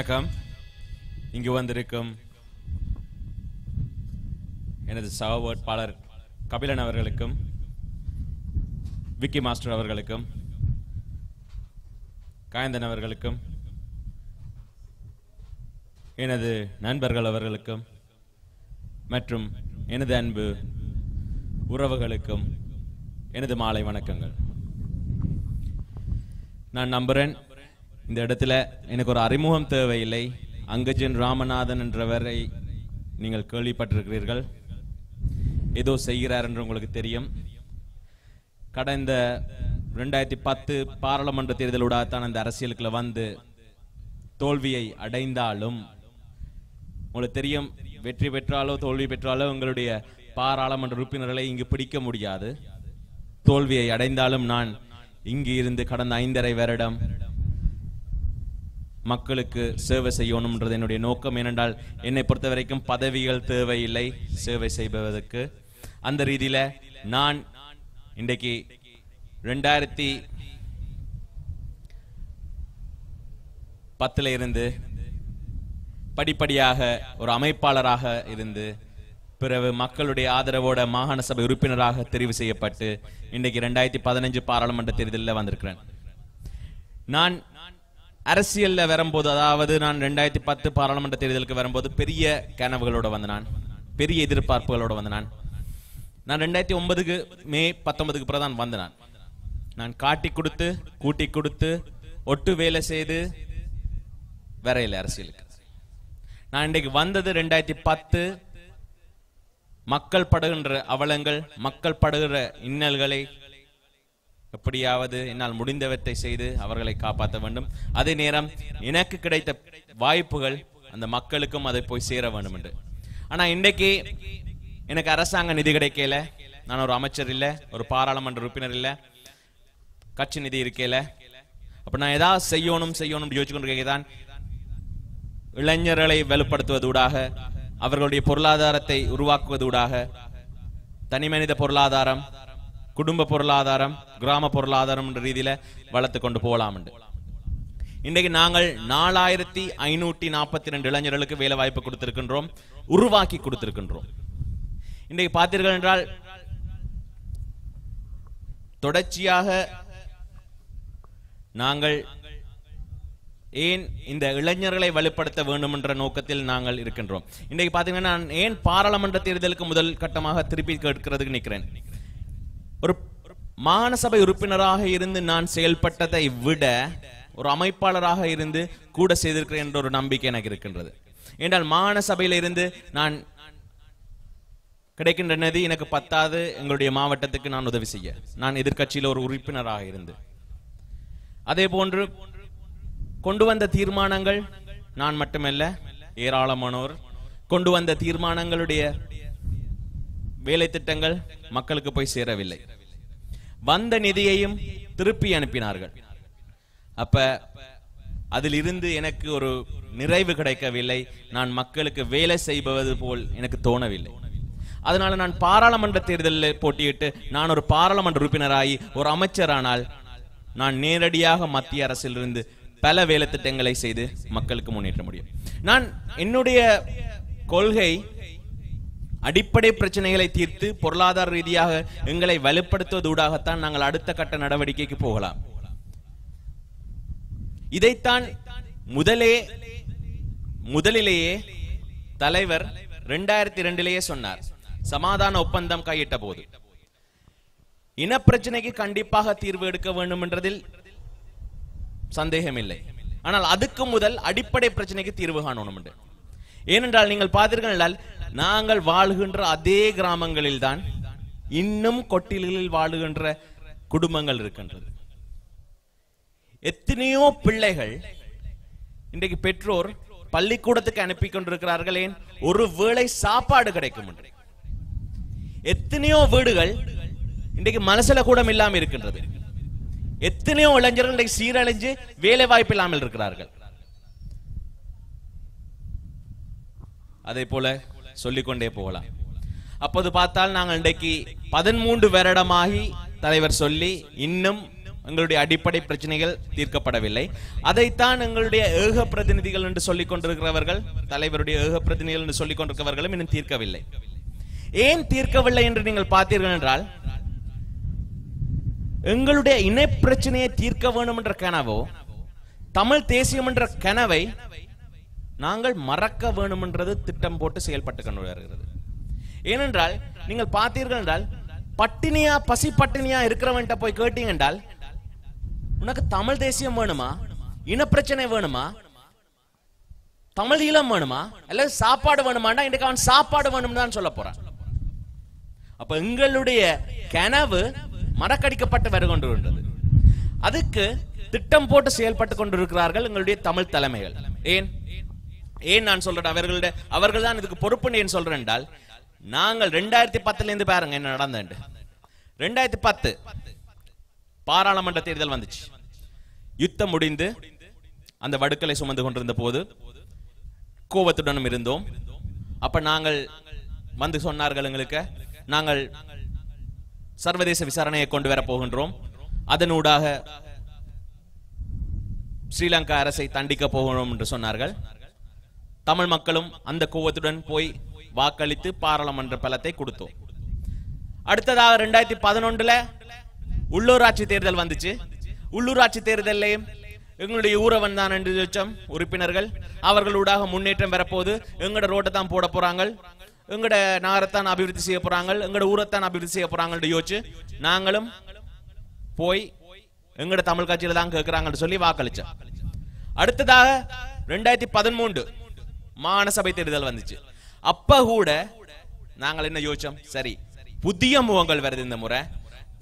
வணக்கம். இங்கு வந்திருக்கும் எனது சக வேட்பாளர் கபிலன் அவர்களுக்கும் விக்கி மாஸ்டர் அவர்களுக்கும் காயந்தன் அவர்களுக்கும் எனது நண்பர்கள் அவர்களுக்கும் மற்றும் எனது அன்பு உறவுகளுக்கும் எனது மாலை வணக்கங்கள். நான் நம்புகிறேன் இந்த இடத்துல எனக்கு ஒரு அறிமுகம் தேவையில்லை. அங்கஜன் ராமநாதன் என்றவரை நீங்கள் கேள்விப்பட்டிருக்கிறீர்கள். ஏதோ செய்கிறார் என்று உங்களுக்கு தெரியும். கடந்த ரெண்டாயிரத்தி பத்து பாராளுமன்ற தேர்தலூடாகத்தான் அந்த அரசியலுக்குள்ள வந்து தோல்வியை அடைந்தாலும் உங்களுக்கு தெரியும் வெற்றி பெற்றாலோ தோல்வி பெற்றாலோ உங்களுடைய பாராளுமன்ற உறுப்பினர்களை இங்கு பிடிக்க முடியாது. தோல்வியை அடைந்தாலும் நான் இங்கு இருந்து கடந்த ஐந்தரை வருடம் மக்களுக்கு சேவை செய்யணும்ன்றது என்னுடைய நோக்கம். ஏனென்றால் என்னை பொறுத்த வரைக்கும் பதவிகள் தேவையில்லை சேவை செய்வதற்கு அந்த ரீதியில நான் இன்றைக்கு ரெண்டாயிரத்தி பத்துல இருந்து படிப்படியாக ஒரு அமைப்பாளராக இருந்து பிறகு மக்களுடைய ஆதரவோட மாகாண சபை உறுப்பினராக தெரிவு செய்யப்பட்டு இன்றைக்கு ரெண்டாயிரத்தி பதினஞ்சு பாராளுமன்ற தேர்தலில் வந்திருக்கிறேன். நான் அரசியல்ல வரும்போது அதாவது நான் ரெண்டாயிரத்தி பத்து பாராளுமன்ற தேர்தலுக்கு வரும்போது பெரிய கனவுகளோட வந்து நான் பெரிய எதிர்பார்ப்புகளோட வந்த நான் நான் ரெண்டாயிரத்தி ஒன்பதுக்கு மே பத்தொன்பதுக்கு பிறகு தான் வந்த நான். நான் காட்டி கொடுத்து கூட்டி கொடுத்து ஒட்டு வேலை செய்து வரையில அரசியலுக்கு. நான் இன்றைக்கு வந்தது ரெண்டாயிரத்தி பத்து மக்கள் படுகின்ற அவலங்கள் மக்கள் படுகிற இன்னல்களை எப்படியாவது என்னால் முடிந்தவற்றை செய்து அவர்களை காப்பாற்ற வேண்டும். அதே நேரம் எனக்கு கிடைத்த வாய்ப்புகள் அந்த மக்களுக்கும் அதை போய் சேர வேண்டும் என்று ஆனால் இன்றைக்கு எனக்கு அரசாங்க நிதி கிடைக்கல. நான் ஒரு அமைச்சர் இல்லை ஒரு பாராளுமன்ற உறுப்பினர் இல்லை கட்சி நிதி இருக்கல. அப்போ நான் ஏதாவது செய்யணும் செய்யணும் யோசிச்சு தான் இளைஞர்களை வலுப்படுத்துவதூடாக அவர்களுடைய பொருளாதாரத்தை உருவாக்குவதூடாக தனி மனித பொருளாதாரம் குடும்ப பொருளாதாரம் கிராம பொருளாதாரம் என்ற ரீதியில வளர்த்து கொண்டு போகலாம் இன்றைக்கு நாங்கள் நாலாயிரத்தி ஐநூற்றி நாற்பத்தி ரெண்டு இளைஞர்களுக்கு வேலை வாய்ப்பு கொடுத்திருக்கின்றோம் உருவாக்கி கொடுத்திருக்கின்றோம். இன்றைக்கு பார்த்தீர்கள் என்றால் தொடர்ச்சியாக நாங்கள் ஏன் இந்த இளைஞர்களை வலுப்படுத்த வேண்டும் என்ற நோக்கத்தில் நாங்கள் இருக்கின்றோம். இன்றைக்கு பார்த்தீங்கன்னா நான் ஏன் பாராளுமன்ற தேர்தலுக்கு முதல் கட்டமாக திருப்பி கேட்கிறதுக்கு நிற்கிறேன். ஒரு மானசபை உறுப்பினராக இருந்து நான் செயல்பட்டதை விட ஒரு அமைப்பாளராக இருந்து கூட செய்திருக்கிறேன் என்ற ஒரு நம்பிக்கை எனக்கு இருக்கின்றது. என்றால் மாகாண இருந்து நான் கிடைக்கின்ற நிதி எனக்கு பத்தாது எங்களுடைய மாவட்டத்துக்கு நான் உதவி செய்ய. நான் எதிர்க்கட்சியில் ஒரு உறுப்பினராக இருந்து. அதே போன்று கொண்டு வந்த தீர்மானங்கள் நான் மட்டுமல்ல ஏராளமானோர் கொண்டு வந்த தீர்மானங்களுடைய வேலை திட்டங்கள் மக்களுக்கு போய் சேரவில்லை. வந்த நிதியையும் திருப்பி அனுப்பினார்கள். அப்ப அதில் இருந்து எனக்கு ஒரு நிறைவு கிடைக்கவில்லை. நான் மக்களுக்கு வேலை செய்வது போல் எனக்கு தோணவில்லை. அதனால நான் பாராளுமன்ற தேர்தலில் போட்டியிட்டு நான் ஒரு பாராளுமன்ற உறுப்பினராகி ஒரு அமைச்சரானால் நான் நேரடியாக மத்திய அரசிலிருந்து பல வேலை திட்டங்களை செய்து மக்களுக்கு முன்னேற்ற முடியும். நான் என்னுடைய கொள்கை அடிப்படை பிரச்சனைகளை தீர்த்து பொருளாதார ரீதியாக எங்களை வலுப்படுத்துவதூடாகத்தான் நாங்கள் அடுத்த கட்ட நடவடிக்கைக்கு போகலாம். இதைத்தான் முதலே முதலிலேயே தலைவர் இரண்டாயிரத்தி இரண்டிலேயே சொன்னார். சமாதான ஒப்பந்தம் கையிட்ட போது இனப்பிரச்சனைக்கு கண்டிப்பாக தீர்வு எடுக்க வேண்டும் என்றதில் சந்தேகமில்லை. ஆனால் அதுக்கு முதல் அடிப்படை பிரச்சனைக்கு தீர்வு காணணும் என்று ஏனென்றால் நீங்கள் பார்த்தீர்கள் என்றால் நாங்கள் வாழ்கின்ற அதே கிராமங்களில் தான் இன்னும் கொட்டில்களில் வாழுகின்ற குடும்பங்கள் இருக்கின்றது. எத்தனையோ பிள்ளைகள் இன்றைக்கு பெற்றோர் பள்ளிக்கூடத்துக்கு அனுப்பி கொண்டிருக்கிறார்கள் ஏன் ஒரு வேளை சாப்பாடு கிடைக்கும் என்று. எத்தனையோ வீடுகள் இன்றைக்கு மனசுல கூட இல்லாமல் இருக்கின்றது. எத்தனையோ இளைஞர்கள் இன்றைக்கு சீரழிஞ்சு வேலை வாய்ப்பு இல்லாமல் இருக்கிறார்கள். அதே போல சொல்லிக்கொண்டே போகலாம். அப்போது பார்த்தால் நாங்கள் இன்றைக்கு பதிமூன்று வருடமாகி தலைவர் சொல்லி இன்னும் எங்களுடைய அடிப்படை பிரச்சனைகள் தீர்க்கப்படவில்லை. அதைத்தான் எங்களுடைய ஏக பிரதிநிதிகள் என்று சொல்லிக் கொண்டிருக்கிறவர்கள் தலைவருடைய ஏக பிரதிநிதிகள் என்று சொல்லிக் கொண்டிருக்கிறவர்களும் இன்னும் தீர்க்கவில்லை. ஏன் தீர்க்கவில்லை என்று நீங்கள் பார்த்தீர்கள் என்றால் எங்களுடைய இணை பிரச்சனையை தீர்க்க வேண்டும் என்ற கனவோ தமிழ் தேசியம் என்ற கனவை நாங்கள் மறக்க வேணுமென்றது திட்டம் போட்டு செயல்பட்டு கொண்டு வருகிறது. ஏனென்றால் நீங்கள் பார்த்தீர்கள் என்றால் பட்டினியா பசி பட்டினியா இருக்கிறவன்ட்ட போய் கேட்டீங்க என்றால் உனக்கு தமிழ் தேசியம் வேணுமா? இனப்பிரச்சனை வேணுமா? தமிழ் ஈழம் வேணுமா? அல்லது சாப்பாடு வேணுமாண்டா? இன்றைக்கு அவன் சாப்பாடு வேணும்னு தான் சொல்ல போறான். அப்ப எங்களுடைய கனவு மறக்கடிக்கப்பட்டு கொண்டு அதுக்கு திட்டம் போட்டு செயல்பட்டு கொண்டிருக்கிறார்கள் எங்களுடைய தமிழ் தலைமைகள். ஏன்? ஏன் நான் சொல்றேன்? அவர்களோட அவர்கள் தான் இதுக்கு பொறுப்பு ஏன் சொல்றேன் என்றால் நாங்கள் ரெண்டாயிரத்தி பத்துல இருந்து பாருங்க என்ன நடந்தது ரெண்டாயிரத்தி பத்து பாராளுமன்ற தேர்தல் வந்துச்சு. யுத்தம் முடிந்து அந்த வடுக்களை சுமந்து கொண்டிருந்த போது கோபத்துடனும் இருந்தோம். அப்ப நாங்கள் வந்து சொன்னார்கள் எங்களுக்கு நாங்கள் சர்வதேச விசாரணையை கொண்டு வர போகின்றோம். அதனூடாக ஸ்ரீலங்கா அரசை தண்டிக்க போகிறோம் என்று சொன்னார்கள். தமிழ் மக்களும் அந்த கோவத்துடன் போய் வாக்களித்து பாராளுமன்ற பலத்தை கொடுத்தோம். அடுத்ததாக ரெண்டாயிரத்தி பதினொன்றுல உள்ளூராட்சி தேர்தல் வந்துச்சு. உள்ளூராட்சி தேர்தலையும் எங்களுடைய ஊரவன் தான் என்று லட்சம் உறுப்பினர்கள். அவர்களூடாக முன்னேற்றம் பெறப்போது எங்கட ரோட்டை தான் போட போறாங்க எங்கட நகரத்தான் அபிவிருத்தி செய்ய போறாங்க எங்கட ஊரைத்தான் அபிவிருத்தி செய்ய போறாங்கன்னு யோசிச்சு நாங்களும் போய் எங்கட தமிழ் கட்சியில தான் கேட்கிறாங்கன்னு சொல்லி வாக்களிச்சோம். அடுத்ததாக ரெண்டாயிரத்தி பதிமூன்று மானசபை தேர்தல் வந்துச்சு. அப்ப கூட நாங்கள் என்ன யோசிச்சோம்? சரி புதிய முகங்கள் வருது இந்த முறை.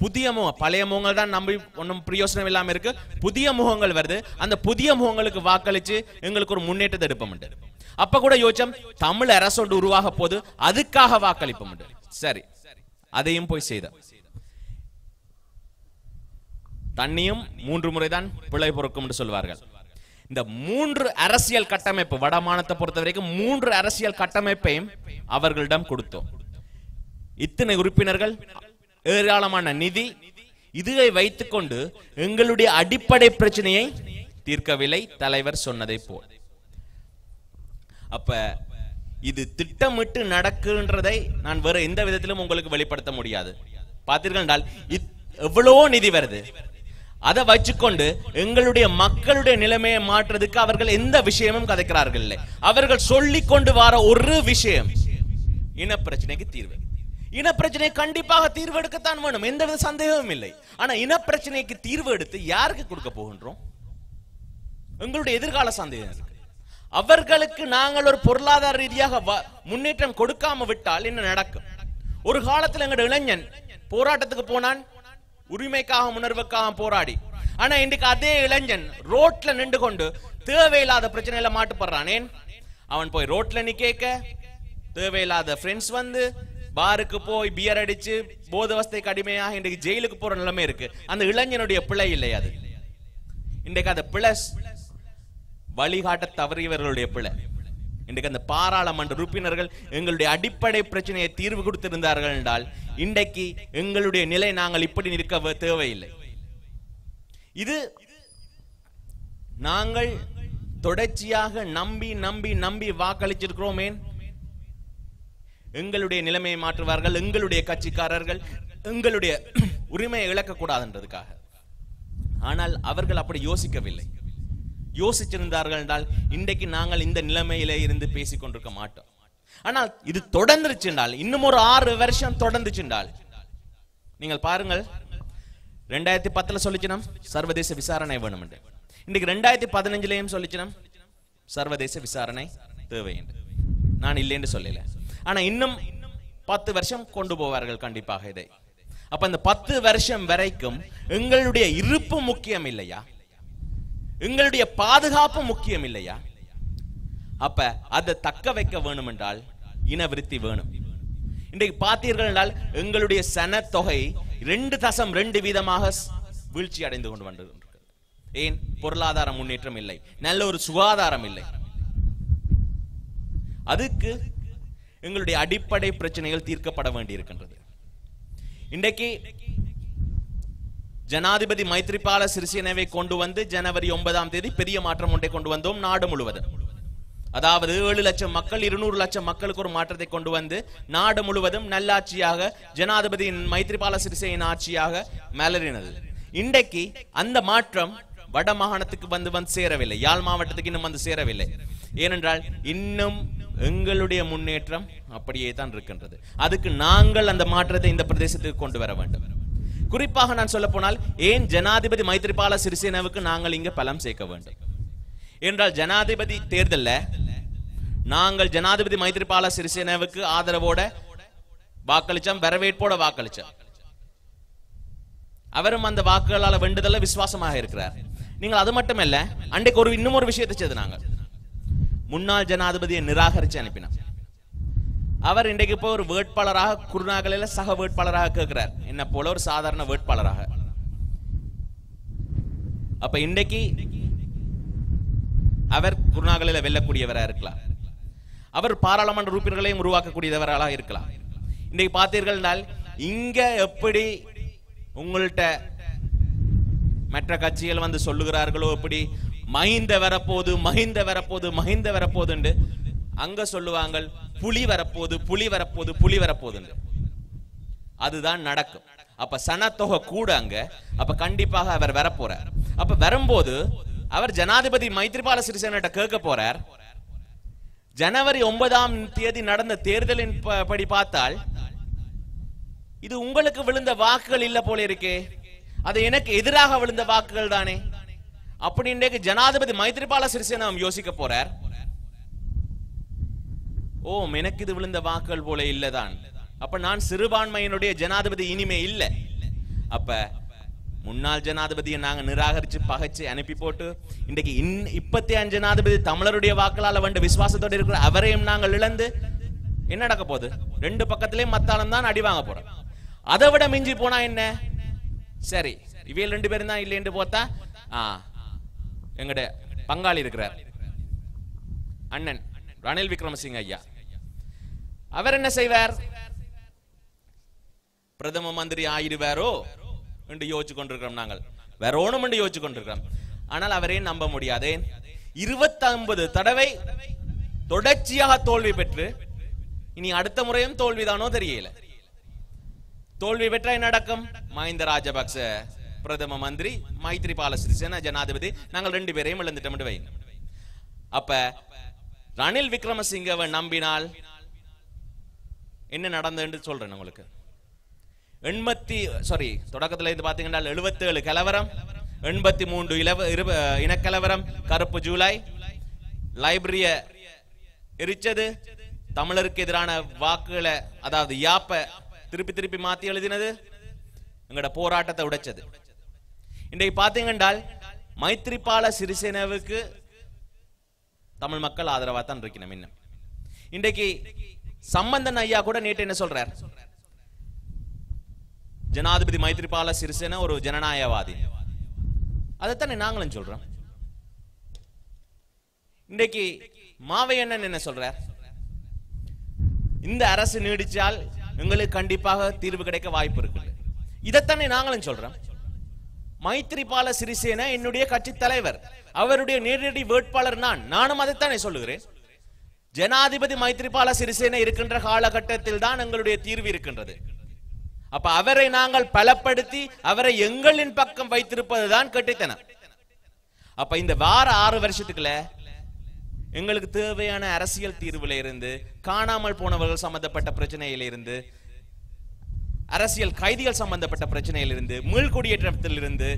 புதிய முகம் பழைய முகங்கள் தான் நம்பி ஒன்றும் பிரயோசனம் இல்லாமல் இருக்கு. புதிய முகங்கள் வருது. அந்த புதிய முகங்களுக்கு வாக்களிச்சு எங்களுக்கு ஒரு முன்னேற்றத்தை எடுப்போம் அப்ப கூட யோசிச்சோம் தமிழ் அரசோடு உருவாக போது அதுக்காக வாக்களிப்போம் சரி அதையும் போய் செய்தோம். தண்ணியும் மூன்று முறைதான் பிழை பொறுக்கும் என்று சொல்வார்கள். இந்த மூன்று அரசியல் கட்டமைப்பு வடமானத்தை பொறுத்த வரைக்கும் மூன்று அரசியல் கட்டமைப்பையும் அவர்களிடம் கொடுத்தோம். இத்தனை உறுப்பினர்கள் ஏராளமான நிதி இதுவை வைத்துக்கொண்டு எங்களுடைய அடிப்படை பிரச்சனையை தீர்க்கவில்லை தலைவர் சொன்னதை போல். அப்ப இது திட்டமிட்டு நடக்குன்றதை நான் வேற எந்த விதத்திலும் உங்களுக்கு வெளிப்படுத்த முடியாது. பார்த்தீர்கள் என்றால் இத்- எவ்வளவோ நிதி வருது. அதை வச்சுக்கொண்டு எங்களுடைய மக்களுடைய நிலைமையை மாற்றுறதுக்கு அவர்கள் எந்த விஷயமும் கதைக்கிறார்கள் இல்லை. அவர்கள் சொல்லி கொண்டு வர ஒரு விஷயம் இன பிரச்சனைக்கு தீர்வு. இன பிரச்சனை கண்டிப்பாக தீர்வு எடுக்கத்தான் வேணும் எந்தவித சந்தேகமும் இல்லை. ஆனா இன பிரச்சனைக்கு தீர்வு எடுத்து யாருக்கு கொடுக்க போகின்றோம்? எங்களுடைய எதிர்கால சந்தேகம் இருக்கு. அவர்களுக்கு நாங்கள் ஒரு பொருளாதார ரீதியாக வ- முன்னேற்றம் கொடுக்காம விட்டால் என்ன நடக்கும்? ஒரு காலத்தில் எங்களுடைய இளைஞன் போராட்டத்துக்கு போனான் உரிமைக்காக உணர்வுக்காக போராடி. ஆனா இன்றைக்கு அதே இளைஞன் ரோட்ல நின்று கொண்டு தேவையில்லாத பிரச்சனையில மாட்டுப்படுறானேன் அவன் போய் ரோட்ல கேட்க. தேவையில்லாத ஃப்ரெண்ட்ஸ் வந்து பாருக்கு போய் பியர் அடிச்சு போதவஸ்தை கடுமையாக இன்றைக்கு ஜெயிலுக்கு போற நிலைமை இருக்கு. அந்த இளைஞனுடைய பிழை இல்லை அது. இன்றைக்கு அந்த பிளஸ் வழிகாட்ட தவறியவர்களுடைய பிழை. இன்றைக்கு அந்த பாராளுமன்ற உறுப்பினர்கள் எங்களுடைய அடிப்படை பிரச்சனையை தீர்வு கொடுத்திருந்தார்கள் என்றால் இன்றைக்கு எங்களுடைய நிலை நாங்கள் இப்படி நிற்க தேவையில்லை. இது நாங்கள் தொடர்ச்சியாக நம்பி நம்பி நம்பி வாக்களிச்சிருக்கிறோமே எங்களுடைய நிலைமையை மாற்றுவார்கள் எங்களுடைய கட்சிக்காரர்கள் எங்களுடைய உரிமையை இழக்கக்கூடாதுன்றதுக்காக. ஆனால் அவர்கள் அப்படி யோசிக்கவில்லை. யோசிச்சிருந்தார்கள் என்றால் இன்றைக்கு நாங்கள் இந்த நிலைமையில இருந்து பேசிக் கொண்டிருக்க மாட்டோம். ஆனால் இது தொடர்ந்துருச்சு என்றால் இன்னும் ஒரு ஆறு வருஷம் தொடர்ந்துச்சு என்றால் நீங்கள் பாருங்கள் ரெண்டாயிரத்தி பத்துல சொல்லிச்சினம் சர்வதேச விசாரணை வேணும் என்று. இன்னைக்கு ரெண்டாயிரத்தி பதினஞ்சுலயும் சொல்லிச்சினம் சர்வதேச விசாரணை தேவை என்று. நான் இல்லைன்னு சொல்லல. ஆனா இன்னும் பத்து வருஷம் கொண்டு போவார்கள் கண்டிப்பாக இதை. அப்ப இந்த பத்து வருஷம் வரைக்கும் எங்களுடைய இருப்பு முக்கியம் இல்லையா? எங்களுடைய பாதுகாப்பு முக்கியம் இல்லையா அப்ப அதை தக்க வைக்க வேணும் என்றால் இனவிருத்தி வேணும். இன்றைக்கு பார்த்தீர்கள் என்றால் எங்களுடைய சனத்தொகை ரெண்டு தசம் ரெண்டு வீதமாக வீழ்ச்சி அடைந்து கொண்டு வந்து ஏன்? பொருளாதார முன்னேற்றம் இல்லை. நல்ல ஒரு சுகாதாரம் இல்லை. அதுக்கு எங்களுடைய அடிப்படை பிரச்சனைகள் தீர்க்கப்பட வேண்டியிருக்கின்றது. இன்றைக்கு ஜனாதிபதி மைத்ரிபால சிறிசேனவை கொண்டு வந்து ஜனவரி ஒன்பதாம் தேதி பெரிய மாற்றம் ஒன்றை கொண்டு வந்தோம் நாடு முழுவதும். அதாவது ஏழு லட்சம் மக்கள் இருநூறு லட்சம் மக்களுக்கு ஒரு மாற்றத்தை கொண்டு வந்து நாடு முழுவதும் நல்லாட்சியாக ஜனாதிபதியின் மைத்ரிபால சிறிசேன ஆட்சியாக மலரினது. இன்றைக்கு அந்த மாற்றம் வட மாகாணத்துக்கு வந்து வந்து சேரவில்லை. யாழ் மாவட்டத்துக்கு இன்னும் வந்து சேரவில்லை. ஏனென்றால் இன்னும் எங்களுடைய முன்னேற்றம் அப்படியே தான் இருக்கின்றது. அதுக்கு நாங்கள் அந்த மாற்றத்தை இந்த பிரதேசத்துக்கு கொண்டு வர வேண்டும். குறிப்பாக நான் சொல்ல போனால் ஏன் ஜனாதிபதி மைத்ரிபால சிறிசேனாவுக்கு நாங்கள் இங்கே பலம் சேர்க்க வேண்டும்? என்றால் ஜனாதிபதி தேர்தல்ல நாங்கள் ஜனாதிபதி மைத்ரிபால சிறிசேனாவுக்கு ஆதரவோட வாக்களிச்சோம் வரவேற்போட வாக்களிச்சோம். அவரும் அந்த வாக்குகளால் வெண்டுதல்ல விசுவாசமாக இருக்கிறார். நீங்கள் அது மட்டுமல்ல அன்றைக்கு ஒரு இன்னும் ஒரு விஷயத்தை செய்து நாங்கள். முன்னாள் ஜனாதிபதியை நிராகரிச்சு அனுப்பினார் அவர் இன்றைக்கு இப்போ ஒரு வேட்பாளராக குருநாகலில சக வேட்பாளராக கேட்கிறார். என்ன போல ஒரு சாதாரண வேட்பாளராக. அப்ப இன்றைக்கு அவர் குருநாகலில வெல்லக்கூடியவரா இருக்கலாம். அவர் பாராளுமன்ற உறுப்பினர்களையும் உருவாக்கக்கூடியவராக இருக்கலாம். இன்றைக்கு பார்த்தீர்கள் என்றால் இங்க எப்படி உங்கள்ட்ட மற்ற கட்சிகள் வந்து சொல்லுகிறார்களோ எப்படி மஹிந்த வரப்போது மஹிந்த வரப்போது மஹிந்த வரப்போதுண்டு அங்க சொல்லுவாங்க புலி வரப்போது புலி வரப்போது புலி வரப்போது அதுதான் நடக்கும். அப்ப சனத்தொகை கூட அங்க அப்ப கண்டிப்பாக அவர் வரப்போறார். அப்ப வரும்போது அவர் ஜனாதிபதி மைத்ரிபால சிறிசேனிட்ட கேட்க போறார். ஜனவரி ஒன்பதாம் தேதி நடந்த தேர்தலின் படி பார்த்தால் இது உங்களுக்கு விழுந்த வாக்குகள் இல்ல போல இருக்கே. அது எனக்கு எதிராக விழுந்த வாக்குகள் தானே. அப்படி இன்றைக்கு ஜனாதிபதி மைத்ரிபால சிறிசேனா யோசிக்க போறார். ஓ எனக்கு இது விழுந்த வாக்குகள் போல இல்லதான். அப்ப நான் சிறுபான்மையினுடைய ஜனாதிபதி இனிமே இல்ல. அப்ப முன்னாள் ஜனாதிபதியை நாங்க நிராகரிச்சு பகைச்சு அனுப்பி போட்டு இன்றைக்கு இன் இப்பத்தி அஞ்சு ஜனாதிபதி தமிழருடைய வாக்களால வந்த விசுவாசத்தோடு இருக்கிற அவரையும் நாங்கள் இழந்து என்ன நடக்க போகுது? ரெண்டு பக்கத்திலயும் மத்தாளம் தான் அடி வாங்க போறோம். அதை விட மிஞ்சி போனா என்ன? சரி இவையில் ரெண்டு பேரும் தான் இல்லைன்னு போத்தா? ஆ எங்கட பங்காளி இருக்கிறார். அண்ணன். ரணில் விக்ரமசிங்க ஐயா. அவர் என்ன செய்வார்? பிரதம மந்திரி ஆயிடுவாரோ என்று யோசிச்சு கொண்டிருக்கிறோம் நாங்கள். வேற ஒண்ணும் என்று யோசிச்சு கொண்டிருக்கிறோம் ஆனால் அவரே நம்ப முடியாதே. இருபத்தி தடவை தொடர்ச்சியாக தோல்வி பெற்று இனி அடுத்த முறையும் தோல்விதானோ தெரியல. தோல்வி பெற்ற என்ன நடக்கும்? மஹிந்த ராஜபக்ச பிரதம மந்திரி மைத்ரிபால சிறிசேன ஜனாதிபதி நாங்கள் ரெண்டு பேரையும் இழந்துட்டோம் அப்ப ரணில் விக்ரமசிங்கவை நம்பினால் என்ன நடந்ததுன்னு சொல்றேன் உங்களுக்கு. எண்பத்தி சாரி தொடக்கத்துல இது பாத்தீங்கன்னா எழுபத்தி ஏழு கலவரம் எண்பத்தி மூன்று இலவ இருப இனக்கலவரம் கருப்பு ஜூலை லைப்ரரிய எரிச்சது தமிழருக்கு எதிரான வாக்குகளை அதாவது யாப்ப திருப்பி திருப்பி மாத்தி எழுதினது எங்களோட போராட்டத்தை உடைச்சது. இன்றைக்கு பாத்தீங்கன்றால் மைத்ரிபால சிறிசேனாவுக்கு தமிழ் மக்கள் ஆதரவா தான் இருக்கணும் இன்னும். இன்றைக்கு சம்பந்தன் ஐயா கூட நேற்று என்ன சொல்றார்? ஜனாதிபதி மைத்ரிபால சிறிசேன ஒரு ஜனநாயகவாதி. அதைத்தானே நாங்களும் சொல்றோம். இன்றைக்கு மாவையண்ணன் என்ன சொல்றார்? இந்த அரசு நீடிச்சால் எங்களுக்கு கண்டிப்பாக தீர்வு கிடைக்க வாய்ப்பு இருக்கு இதைத்தானே நாங்களும் சொல்றோம். மைத்ரிபால சிறிசேன என்னுடைய கட்சி தலைவர் அவருடைய நேரடி வேட்பாளர் நான். நானும் அதைத்தானே சொல்லுகிறேன். ஜனாதிபதி மைத்ரிபால சிறிசேன இருக்கின்ற காலகட்டத்தில் தான் எங்களுடைய தீர்வு இருக்கின்றது. அப்ப அவரை நாங்கள் பலப்படுத்தி அவரை எங்களின் பக்கம் வைத்திருப்பதுதான் கட்டித்தனம். அப்ப இந்த வார ஆறு வருஷத்துக்குள்ள எங்களுக்கு தேவையான அரசியல் தீர்வுல இருந்து காணாமல் போனவர்கள் சம்பந்தப்பட்ட பிரச்சனையில இருந்து அரசியல் கைதிகள் சம்பந்தப்பட்ட பிரச்சனையிலிருந்து மீள்குடியேற்றத்திலிருந்து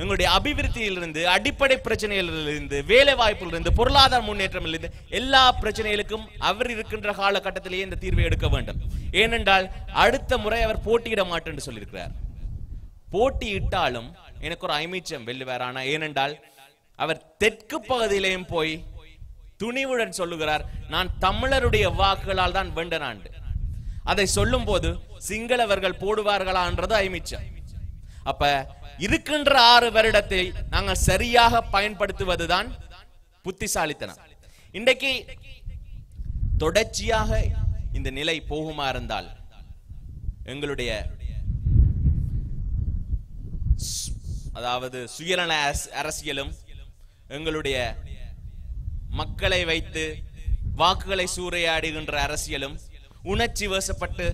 எங்களுடைய அபிவிருத்தியிலிருந்து அடிப்படை பிரச்சனைகளிலிருந்து வேலை வாய்ப்பிலிருந்து பொருளாதார முன்னேற்றமிலிருந்து எல்லா பிரச்சனைகளுக்கும் அவர் இருக்கின்ற காலகட்டத்திலேயே இந்த தீர்வை எடுக்க வேண்டும். ஏனென்றால் அடுத்த முறை அவர் போட்டியிட மாட்டேன் சொல்லியிருக்கிறார். போட்டியிட்டாலும் எனக்கு ஒரு ஐமைச்சம் வெல்லுவார். ஆனா ஏனென்றால் அவர் தெற்கு பகுதியிலேயும் போய் துணிவுடன் சொல்லுகிறார் நான் தமிழருடைய வாக்குகளால் தான் வெண்டனாண்டு அதை சொல்லும் போது சிங்களவர்கள் போடுவார்களான்றது ஐமிச்சம். அப்ப இருக்கின்ற ஆறு வருடத்தை நாங்கள் சரியாக பயன்படுத்துவதுதான் புத்திசாலித்தனம். இன்றைக்கு தொடர்ச்சியாக இந்த நிலை போகுமா இருந்தால் எங்களுடைய அதாவது சுயநல அரசியலும் எங்களுடைய மக்களை வைத்து வாக்குகளை சூறையாடுகின்ற அரசியலும் உணர்ச்சி வசப்பட்டு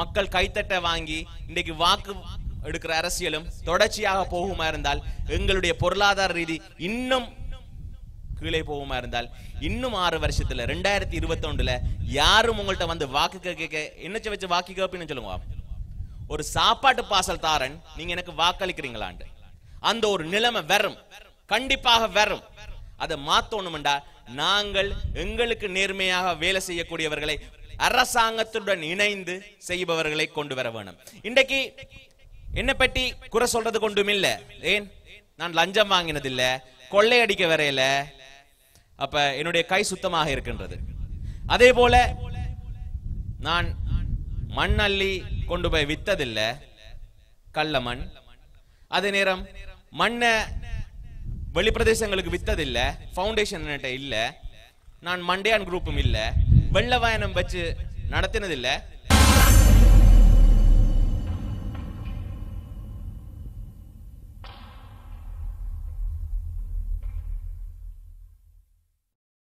மக்கள் கைத்தட்ட வாங்கி இன்றைக்கு வாக்கு எடுக்கிற அரசியலும் தொடர்ச்சியாக போகுமா இருந்தால் எங்களுடைய பொருளாதார ரீதி இன்னும் கீழே போகுமா இருந்தால் இன்னும் ஆறு வருஷத்துல ரெண்டாயிரத்தி இருபத்தி ஒண்ணுல யாரும் உங்கள்ட்ட வந்து வாக்கு கேட்க கேட்க என்னச்ச வச்சு வாக்கு கேட்பீங்கன்னு சொல்லுங்க. ஒரு சாப்பாட்டு பாசல் தாரன் நீங்க எனக்கு வாக்களிக்கிறீங்களாண்டு அந்த ஒரு நிலைமை வரும். கண்டிப்பாக வரும். அதை மாத்தோணும்டா நாங்கள் எங்களுக்கு நேர்மையாக வேலை செய்யக்கூடியவர்களை அரசாங்கத்துடன் இணைந்து செய்பவர்களை கொண்டு வர வேணும். இன்றைக்கு என்னை பற்றி குறை சொல்றது கொண்டும் இல்ல. ஏன்? நான் லஞ்சம் வாங்கினது இல்ல கொள்ளையடிக்க வரையில அப்ப என்னுடைய கை சுத்தமாக இருக்கின்றது. அதே போல நான் மண் அள்ளி கொண்டு போய் வித்ததில்ல கள்ள மண். அதே நேரம் மண்ணை வெளிப்பிரதேசங்களுக்கு வித்ததில்ல ஃபவுண்டேஷன் என்கிட்ட இல்லை. நான் மண்டையான் குரூப்பும் இல்லை. வெள்ள வாயனம் வச்சு நடத்தினதில்லை.